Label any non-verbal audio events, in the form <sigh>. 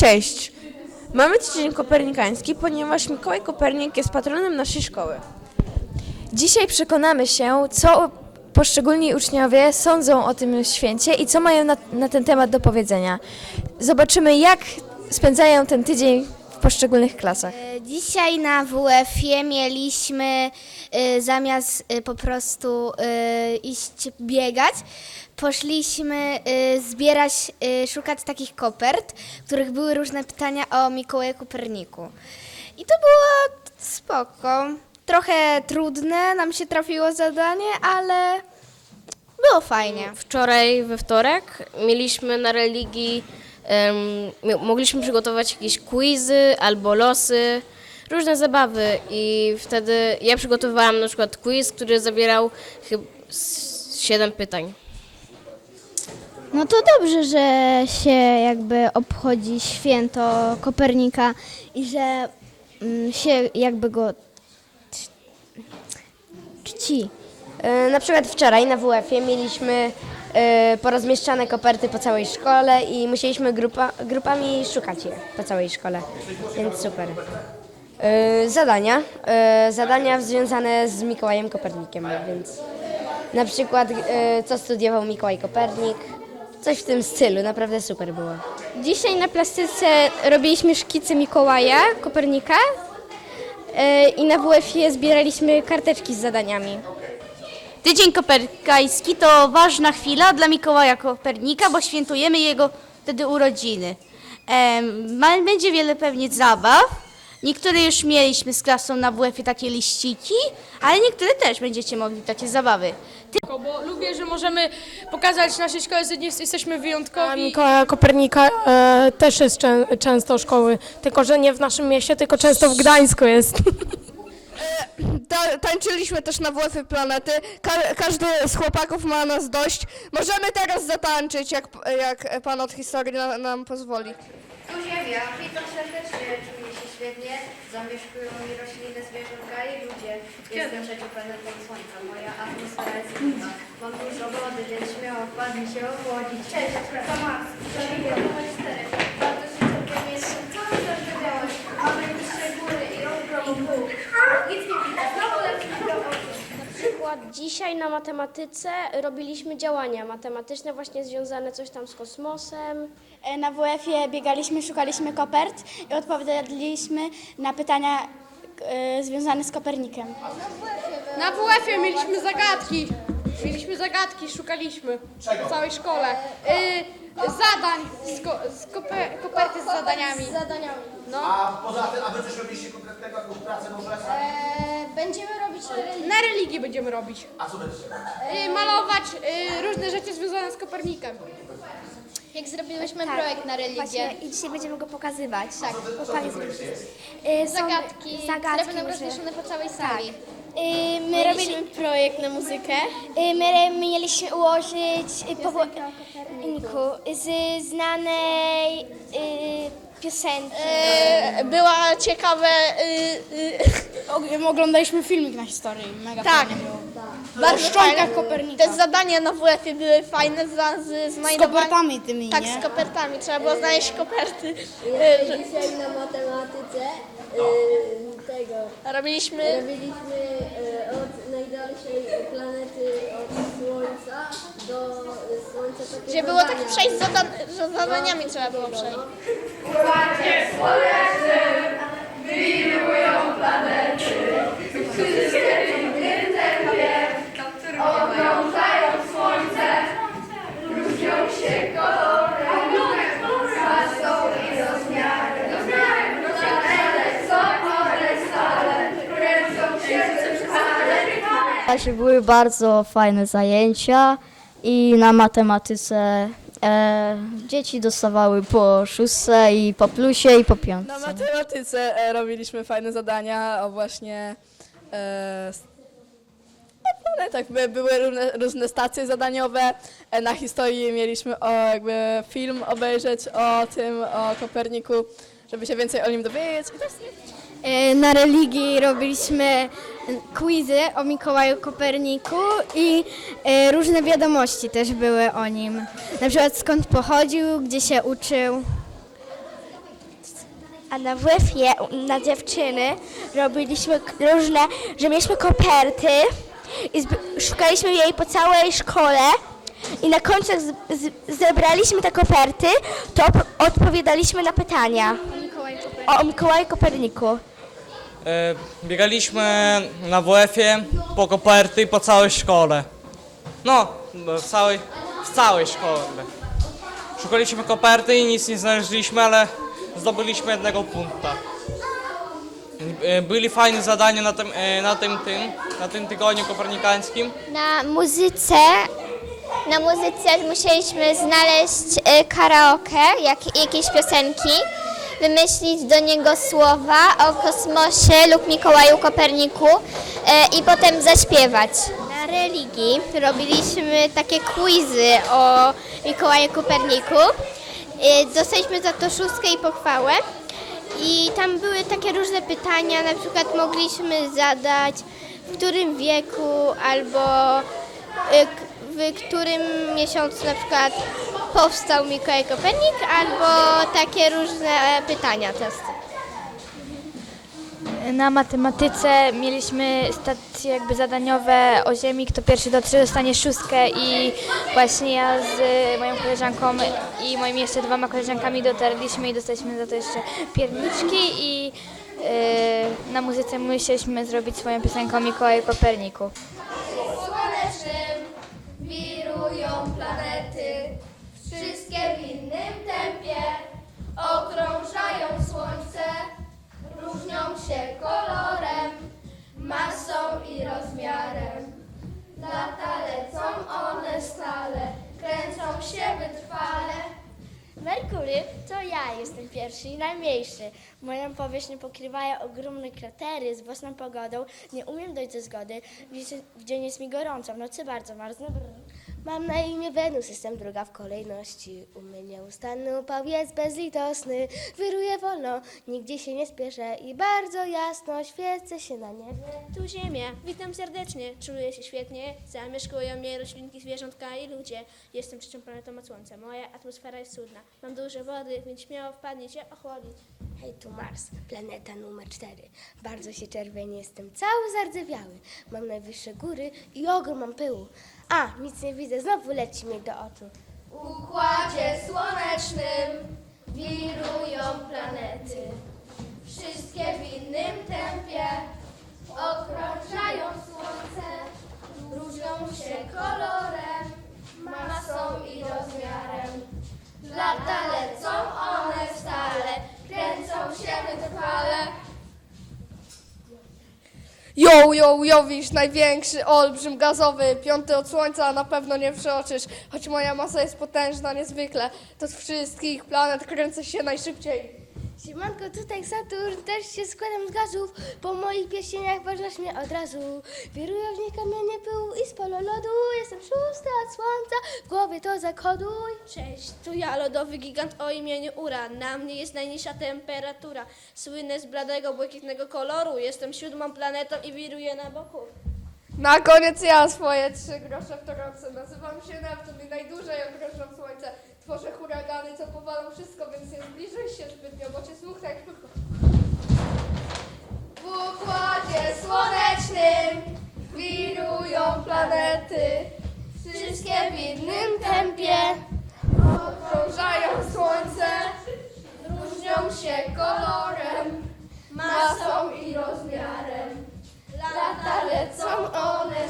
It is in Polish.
Cześć! Mamy tydzień kopernikański, ponieważ Mikołaj Kopernik jest patronem naszej szkoły. Dzisiaj przekonamy się, co poszczególni uczniowie sądzą o tym święcie i co mają na, na ten temat do powiedzenia. Zobaczymy, jak spędzają ten tydzień w poszczególnych klasach. E, Dzisiaj na WF-ie mieliśmy y, zamiast y, po prostu y, iść biegać, poszliśmy y, zbierać, y, szukać takich kopert, w których były różne pytania o Mikołaja Koperniku. I to było spoko. Trochę trudne nam się trafiło zadanie, ale było fajnie. Wczoraj, we wtorek, mieliśmy na religii, mogliśmy przygotować jakieś quizy albo losy, różne zabawy i wtedy ja przygotowałam na przykład quiz, który zawierał chyba 7 pytań. No to dobrze, że się jakby obchodzi święto Kopernika i że mm, się jakby go czci. E, Na przykład wczoraj na WF-ie mieliśmy e, porozmieszczane koperty po całej szkole i musieliśmy grupa, grupami szukać je po całej szkole, więc super. E, Zadania. Zadania związane z Mikołajem Kopernikiem, więc na przykład co studiował Mikołaj Kopernik, coś w tym stylu, naprawdę super było. Dzisiaj na plastyce robiliśmy szkice Mikołaja Kopernika e, i na WF-ie zbieraliśmy karteczki z zadaniami. Tydzień Kopernikański to ważna chwila dla Mikołaja Kopernika, bo świętujemy jego wtedy urodziny. Będzie wiele pewnie zabaw. Niektóre już mieliśmy z klasą na WF-ie takie liściki, ale niektóre też będziecie mogli takie zabawy. Bo lubię, że możemy pokazać naszej szkole, że nie jesteśmy wyjątkowi. Mikołaja Kopernika e, też jest czę, często szkoły, tylko że nie w naszym mieście, tylko często w Gdańsku jest. <laughs> Ta, tańczyliśmy też na WF Planety. Ka- każdy z chłopaków ma nas dość. Możemy teraz zatańczyć, jak, jak pan od historii na, nam pozwoli. Tu Ziemia, witam serdecznie, czuję się świetnie, zamieszkują mi rośliny, zwierzęta i ludzie. Jestem trzecią planetą Słońca, moja atmosfera jest inna. Mam dużo wody, więc śmiało wpadnij się ochłodzić. Cześć, to Max, to Lidia, numer 4. Bardzo się cierpienie, jestem cały zażywiony. Mamy niższe góry i rozgromą pół. Nic nie widać, znowu lepszy do oczu. przykład dzisiaj na matematyce robiliśmy działania matematyczne właśnie związane coś tam z kosmosem. E, Na WF-ie biegaliśmy, szukaliśmy kopert i odpowiadaliśmy na pytania e, związane z Kopernikiem. Na WF-ie mieliśmy zagadki. Mieliśmy zagadki, szukaliśmy w całej szkole. Y, zadań, z, ko, z kope, koperty z zadaniami. A poza tym, a wy coś robiliście konkretnego, jakąś pracę może? Będziemy robić Na religii będziemy robić. A co będziecie robić? Y, malować y, różne rzeczy związane z Kopernikiem. Jak zrobiłyśmy projekt na religię. Właśnie i dzisiaj będziemy go pokazywać. Tak, Zagadki, zagadki które będą różne. rozwieszone po całej sali. Y, My robiliśmy projekt na muzykę. Y, My mieliśmy ułożyć y, po Koperniku z znanej y, piosenki. była ciekawe. <laughs> Oglądaliśmy filmik na historii, mega tak. W szczątkach Kopernika. Te zadania na WF-ie były fajne za, z Z kopertami tymi, Tak, nie? z kopertami. Trzeba było znaleźć koperty. Dzisiaj na matematyce tego Robiliśmy. robiliśmy od najdalszej planety od Słońca do Słońca takie Gdzie było tak przejść z zadan- z zadaniami trzeba było przejść. Właśnie były bardzo fajne zajęcia i na matematyce e, dzieci dostawały po szóstce i po plusie i po piątce. Na matematyce e, robiliśmy fajne zadania o właśnie e, s- o planetach. By, były różne, różne stacje zadaniowe. E, na historii mieliśmy o, jakby film obejrzeć o tym, o Koperniku, żeby się więcej o nim dowiedzieć. I to jest Na religii robiliśmy quizy o Mikołaju Koperniku i e, różne wiadomości też były o nim. Na przykład skąd pochodził, gdzie się uczył. A na WF-ie na dziewczyny robiliśmy różne, że mieliśmy koperty i szukaliśmy jej po całej szkole i na końcu jak zebraliśmy te koperty, to odpowiadaliśmy na pytania o Mikołaju Koperniku. E, biegaliśmy na WF-ie po koperty po całej szkole. No, w całej, w całej szkole. Szukaliśmy koperty i nic nie znaleźliśmy, ale zdobyliśmy jednego punkta. E, Byli fajne zadania na tym, e, na tym, tym, na tym tygodniu kopernikańskim. Na muzyce, na muzyce musieliśmy znaleźć karaoke, jak, jakieś piosenki, wymyślić do niego słowa o kosmosie lub Mikołaju Koperniku e, i potem zaśpiewać. Na religii robiliśmy takie quizy o Mikołaju Koperniku. E, Dostaliśmy za to szóstkę i pochwałę. I tam były takie różne pytania, na przykład mogliśmy zadać w którym wieku albo k- w którym miesiącu na przykład powstał Mikołaj Kopernik albo takie różne pytania, testy. Na matematyce mieliśmy stacje jakby zadaniowe o Ziemi, kto pierwszy dotrze dostanie szóstkę i właśnie ja z moją koleżanką i moimi jeszcze dwoma koleżankami dotarliśmy i dostaliśmy za to jeszcze pierniczki i yy, na muzyce musieliśmy zrobić swoją piosenkę o Mikołaju Koperniku. Słonecznym wirują planety, wszystkie w innym tempie, okrążają słońce, różnią się kolorem, masą i rozmiarem. Lata lecą one stale, kręcą się wytrwale. Merkury to ja jestem pierwszy i najmniejszy. Moją powierzchnię pokrywają ogromne kratery z własną pogodą. Nie umiem dojść do zgody. W dzień jest mi gorąco, w nocy bardzo marznę. Mam na imię Wenus, jestem druga w kolejności. U mnie nieustanny upał jest bezlitosny. Wyruję wolno, nigdzie się nie spieszę i bardzo jasno świecę się na niebie. Tu Ziemia, witam serdecznie, czuję się świetnie, zamieszkują mnie roślinki, zwierzątka i ludzie. Jestem trzecią planetą od Słońca, moja atmosfera jest cudna. Mam dużo wody, więc śmiało wpadniecie ochłodzić. Hej, tu Mars, planeta numer 4. Bardzo się czerwieni, jestem cały zardzewiały. Mam najwyższe góry i ogrom mam pyłu. A, nic nie widzę, znowu leci mi do oczu. W układzie słonecznym wirują planety. Wszystkie w innym tempie okrążają Jo, jo, Jowisz, największy, olbrzym gazowy, piąty od słońca, na pewno nie przeoczysz. Choć moja masa jest potężna niezwykle, to z wszystkich planet kręcę się najszybciej. Siemanko, tutaj Saturn, też się składam z gazów. Po moich pieśniach poznasz mnie od razu. Wirują w nich kamienie pyłu i z polo lodu. Jestem szósta od słońca, w głowie to zakoduj. Cześć, tu ja, lodowy gigant o imieniu Ura. Na mnie jest najniższa temperatura. Słynę z bladego, błękitnego koloru. Jestem siódmą planetą i wiruję na boku. Na koniec ja swoje trzy grosze w toronce. Nazywam się Neptun i najdłużej okrążam słońce. Tworzę huragany, co powalą wszystko, więc nie zbliżaj się zbytnio, bo cię słucha jak tylko. W układzie słonecznym wirują planety. Wszystkie w innym tempie okrążają słońce. Różnią się kolorem, masą i rozmiarem. Lata lecą one